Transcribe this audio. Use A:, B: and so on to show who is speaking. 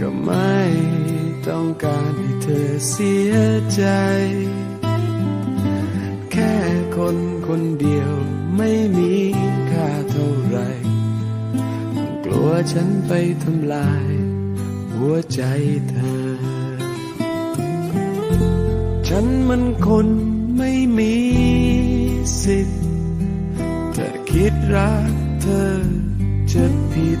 A: ก็ไม่ต้องการให้เธอเสียใจ แค่คนคนเดียวไม่มีค่าเท่าไร กลัวฉันไปทำลาย หัวใจเธอ ฉันมันคนไม่มีสิทธิ์แต่คิดรักเธอจะผิด